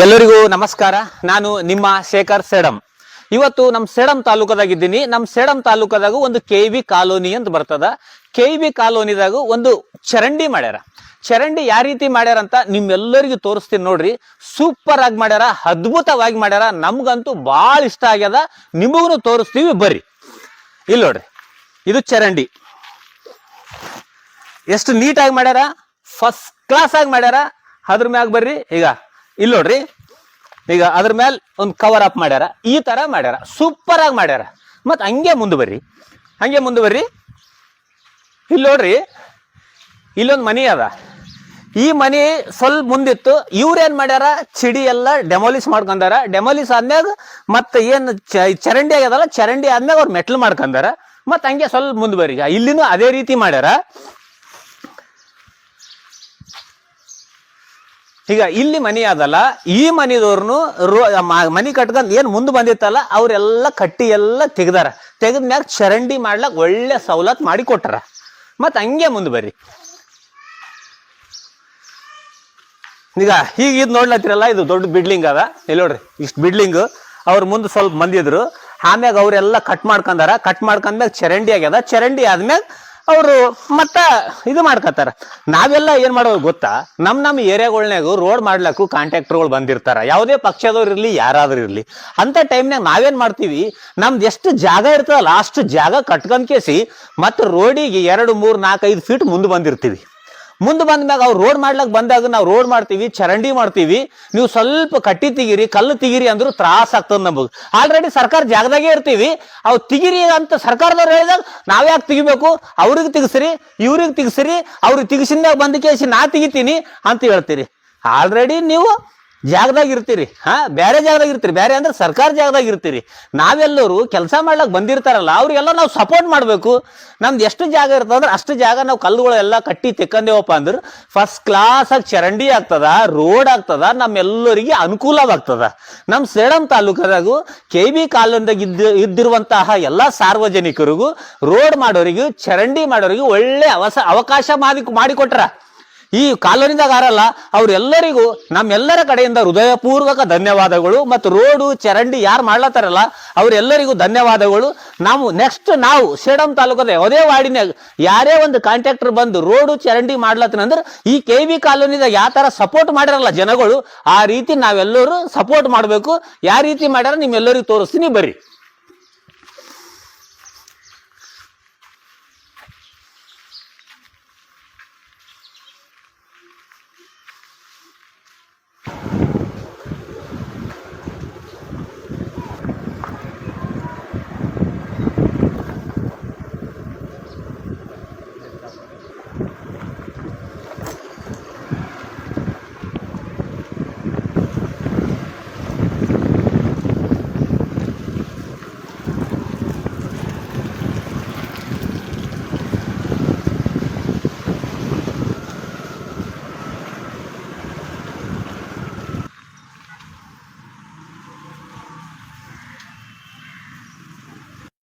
ಎಲ್ಲರಿಗೂ ನಮಸ್ಕಾರ. ನಾನು ನಿಮ್ಮ ಶೇಖರ್ ಸೇಡಂ. ಇವತ್ತು ನಮ್ಮ ಸೇಡಂ ತಾಲೂಕದಾಗಿದ್ದೀನಿ. ನಮ್ಮ ಸೇಡಂ ತಾಲೂಕದಾಗ ಒಂದು ಕೆ ವಿ ಕಾಲೋನಿ ಅಂತ ಬರ್ತದ. ಕೆ ವಿ ಕಾಲೋನಿದಾಗ ಒಂದು ಚರಂಡಿ ಮಾಡ್ಯಾರ. ಚರಂಡಿ ಯಾವ ರೀತಿ ಮಾಡ್ಯಾರ ಅಂತ ನಿಮ್ಮೆಲ್ಲರಿಗೂ ತೋರಿಸ್ತೀನಿ ನೋಡ್ರಿ. ಸೂಪರ್ ಆಗಿ ಮಾಡ್ಯಾರ, ಅದ್ಭುತವಾಗಿ ಮಾಡ್ಯಾರ. ನಮ್ಗಂತೂ ಭಾಳ ಇಷ್ಟ ಆಗ್ಯದ. ನಿಮಗೂ ತೋರಿಸ್ತೀವಿ, ಬರ್ರಿ. ಇಲ್ಲಿ ನೋಡ್ರಿ, ಇದು ಚರಂಡಿ. ಎಷ್ಟು ನೀಟಾಗಿ ಮಾಡ್ಯಾರ? ಫಸ್ಟ್ ಕ್ಲಾಸ್ ಆಗಿ ಮಾಡ್ಯಾರ. ಅದ್ರ ಮ್ಯಾಗ ಬರ್ರಿ, ಈಗ. ಇಲ್ಲಿ ನೋಡ್ರಿ. ಈಗ ಅದ್ರ ಮೇಲೆ ಒಂದು ಕವರ್ ಅಪ್ ಮಾಡ್ಯಾರ. ಈ ತರ ಮಾಡ್ಯಾರ. ಸೂಪರ್ ಆಗಿ ಮಾಡ್ಯಾರ. ಮತ್ ಹಂಗೆ ಮುಂದೆ ಬರ್ರಿ. ಹಂಗೆ ಮುಂದೆ ಬರ್ರಿ. ಇಲ್ಲಿ ನೋಡ್ರಿ. ಇಲ್ಲೊಂದು ಮನಿ ಅದ. ಈ ಮನಿ ಸ್ವಲ್ಪ ಮುಂದಿತ್ತು. ಇವ್ರೇನ್ ಮಾಡ್ಯಾರ? ಚಿಡಿ ಎಲ್ಲ ಡೆಮೋಲಿಸ್ ಮಾಡ್ಕೊಂಡಾರ. ಡೆಮೋಲಿಸ್ ಆದ್ಮ್ಯಾಗ ಮತ್ತೆ ಏನು ಚರಂಡಿ ಆಗ್ಯದಲ್ಲ, ಚರಂಡಿ ಆದ್ಮ್ಯಾಗ ಅವ್ರು ಮೆಟ್ಲು ಮಾಡ್ಕೊಂಡಾರ. ಮತ್ತೆ ಹಂಗೆ ಸ್ವಲ್ಪ ಮುಂದೆ ಬರ್ರಿ. ಇಲ್ಲಿನೂ ಅದೇ ರೀತಿ ಮಾಡ್ಯಾರ. ಈಗ ಇಲ್ಲಿ ಮನಿ ಅದಲ್ಲ, ಈ ಮನಿದವ್ರನು ಮನಿ ಕಟ್ಕೊಂಡ್ ಏನ್ ಮುಂದ್ ಬಂದಿತ್ತಲ್ಲ, ಅವ್ರೆಲ್ಲ ಕಟ್ಟಿ ಎಲ್ಲ ತೆಗ್ದಾರ. ತೆಗದ್ಮ್ಯಾಗ ಚರಂಡಿ ಮಾಡ್ಲಕ್ ಒಳ್ಳೆ ಸವಲತ್ ಮಾಡಿ ಕೊಟ್ಟಾರ ಮತ್ ಹಂಗೆ ಮುಂದ್ ಬರ್ರಿ. ಈಗ ಈಗ ಇದು ನೋಡ್ಲತ್ತಿರಲ್ಲ, ಇದು ದೊಡ್ಡ ಬಿಡ್ಲಿಂಗ್ ಅದ. ಇಲ್ಲಿ ನೋಡ್ರಿ, ಇಷ್ಟ ಬಿಡ್ಲಿಂಗ್. ಅವ್ರ ಮುಂದೆ ಸ್ವಲ್ಪ ಮಂದಿದ್ರು. ಆಮ್ಯಾಗ ಅವ್ರೆಲ್ಲ ಕಟ್ ಮಾಡ್ಕೊಂಡಾರ. ಕಟ್ ಮಾಡ್ಕೊಂಡ್ಮ್ಯಾಗ ಚರಂಡಿ ಆಗ್ಯದ. ಚರಂಡಿ ಆದ್ಮ್ಯಾಗ ಅವರು ಮತ್ತ ಇದು ಮಾಡ್ಕೋತಾರ ನಾವೆಲ್ಲ ಏನ್ ಮಾಡೋದು ಗೊತ್ತಾ? ನಮ್ ನಮ್ ಏರಿಯಾಗಳ್ನಾಗ ರೋಡ್ ಮಾಡ್ಲಕ್ಕೂ ಕಾಂಟ್ರಾಕ್ಟರ್ಗಳು ಬಂದಿರ್ತಾರ. ಯಾವುದೇ ಪಕ್ಷದವ್ರು ಇರ್ಲಿ, ಯಾರಾದ್ರೂ ಇರ್ಲಿ. ಅಂತ ಟೈಮ್ನಾಗ ನಾವೇನ್ ಮಾಡ್ತೀವಿ? ನಮ್ದು ಎಷ್ಟು ಜಾಗ ಇರ್ತದಲ್ಲ ಅಷ್ಟು ಜಾಗ ಕಟ್ಕೊಂಡ್ ಕೇಸಿ ಮತ್ತೆ ರೋಡಿಗೆ ಎರಡು, ಮೂರ್ ನಾಲ್ಕು ಐದು ಫೀಟ್ ಮುಂದೆ ಬಂದಿರ್ತೀವಿ. ಮುಂದೆ ಬಂದ್ಮ್ಯಾಗ ಅವ್ರು ರೋಡ್ ಮಾಡ್ಲಕ್ ಬಂದಾಗ ನಾವು ರೋಡ್ ಮಾಡ್ತೀವಿ, ಚರಂಡಿ ಮಾಡ್ತೀವಿ. ನೀವು ಸ್ವಲ್ಪ ಕಟ್ಟಿ ತೆಗಿರಿ, ಕಲ್ಲು ತೆಗಿರಿ ಅಂದ್ರು ತ್ರಾಸ ಆಗ್ತದ ನಮಗ್. ಆಲ್ರೆಡಿ ಸರ್ಕಾರ ಜಾಗದಾಗೆ ಇರ್ತೀವಿ. ಅವ್ ತಿಗಿರಿ ಅಂತ ಸರ್ಕಾರದವ್ರು ಹೇಳಿದಾಗ ನಾವ್ಯಾಕೆ ತೆಗಿಬೇಕು? ಅವ್ರಿಗೆ ತೆಗಿಸ್ರಿ, ಇವ್ರಿಗೆ ತೆಗಿಸ್ರಿ, ಅವ್ರಿಗೆ ತೆಗಿಸಿದ್ಮ್ಯಾಗ ಬಂದ ಕೇಸಿ ನಾ ತೆಗಿತೀನಿ ಅಂತ ಹೇಳ್ತೀರಿ. ಆಲ್ರೆಡಿ ನೀವು ಜಾಗದಾಗ ಇರ್ತೀರಿ. ಹಾ, ಬೇರೆ ಜಾಗದಾಗ ಇರ್ತೀರಿ. ಬೇರೆ ಅಂದ್ರೆ ಸರ್ಕಾರ ಜಾಗದಾಗ ಇರ್ತೀರಿ. ನಾವೆಲ್ಲರೂ ಕೆಲಸ ಮಾಡ್ಲಕ್ ಬಂದಿರ್ತಾರಲ್ಲ, ಅವ್ರಿಗೆಲ್ಲ ನಾವು ಸಪೋರ್ಟ್ ಮಾಡಬೇಕು. ನಮ್ದು ಎಷ್ಟು ಜಾಗ ಇರ್ತದ ಅಂದ್ರೆ ಅಷ್ಟು ಜಾಗ ನಾವು ಕಲ್ಲುಗಳೆಲ್ಲ ಕಟ್ಟಿ ತೆಕ್ಕಂದೇವಪ್ಪ ಅಂದ್ರೆ ಫಸ್ಟ್ ಕ್ಲಾಸ್ ಆಗಿ ಚರಂಡಿ ಆಗ್ತದ ರೋಡ್ ಆಗ್ತದ, ನಮ್ಮೆಲ್ಲರಿಗೆ ಅನುಕೂಲವಾಗ್ತದ. ನಮ್ಮ ಸೇಡಂ ತಾಲೂಕದಾಗೂ ಕೆ ಬಿ ಕಾಲೋನಿದಾಗ ಇದ್ದ, ಇದ್ದಿರುವಂತಹ ಎಲ್ಲ ಸಾರ್ವಜನಿಕರಿಗೂ ರೋಡ್ ಮಾಡೋರಿಗೂ, ಚರಂಡಿ ಮಾಡೋರಿಗೂ ಒಳ್ಳೆ ಅವಸ, ಅವಕಾಶ ಮಾಡಿ, ಮಾಡಿಕೊಟ್ರ. ಈ ಕಾಲೋನಿದಾಗ ಆರಲ್ಲ ಅವ್ರೆಲ್ಲರಿಗೂ ನಮ್ಮೆಲ್ಲರ ಕಡೆಯಿಂದ ಹೃದಯಪೂರ್ವಕ ಧನ್ಯವಾದಗಳು ಮತ್ತು ರೋಡು ಚರಂಡಿ ಯಾರು ಮಾಡ್ಲತ್ತಾರಲ್ಲ, ಅವರೆಲ್ಲರಿಗೂ ಧನ್ಯವಾದಗಳು. ನಾವು ನೆಕ್ಸ್ಟ್ ನಾವು ಸೇಡಂ ತಾಲೂಕದ ಯಾವುದೇ ವಾರ್ಡಿನಾಗ ಯಾರೇ ಒಂದು ಕಾಂಟ್ರಾಕ್ಟರ್ ಬಂದು ರೋಡು ಚರಂಡಿ ಮಾಡ್ಲತ್ತನಂದ್ರೆ ಈ ಕೆ ವಿ ಕಾಲೋನಿದಾಗ ಯಾವ ಥರ ಸಪೋರ್ಟ್ ಮಾಡಿರಲ್ಲ ಜನಗಳು, ಆ ರೀತಿ ನಾವೆಲ್ಲರೂ ಸಪೋರ್ಟ್ ಮಾಡಬೇಕು. ಯಾವ ರೀತಿ ಮಾಡ್ಯಾರ ನಿಮ್ಮೆಲ್ಲರಿಗೂ ತೋರಿಸ್ತೀನಿ, ಬರ್ರಿ.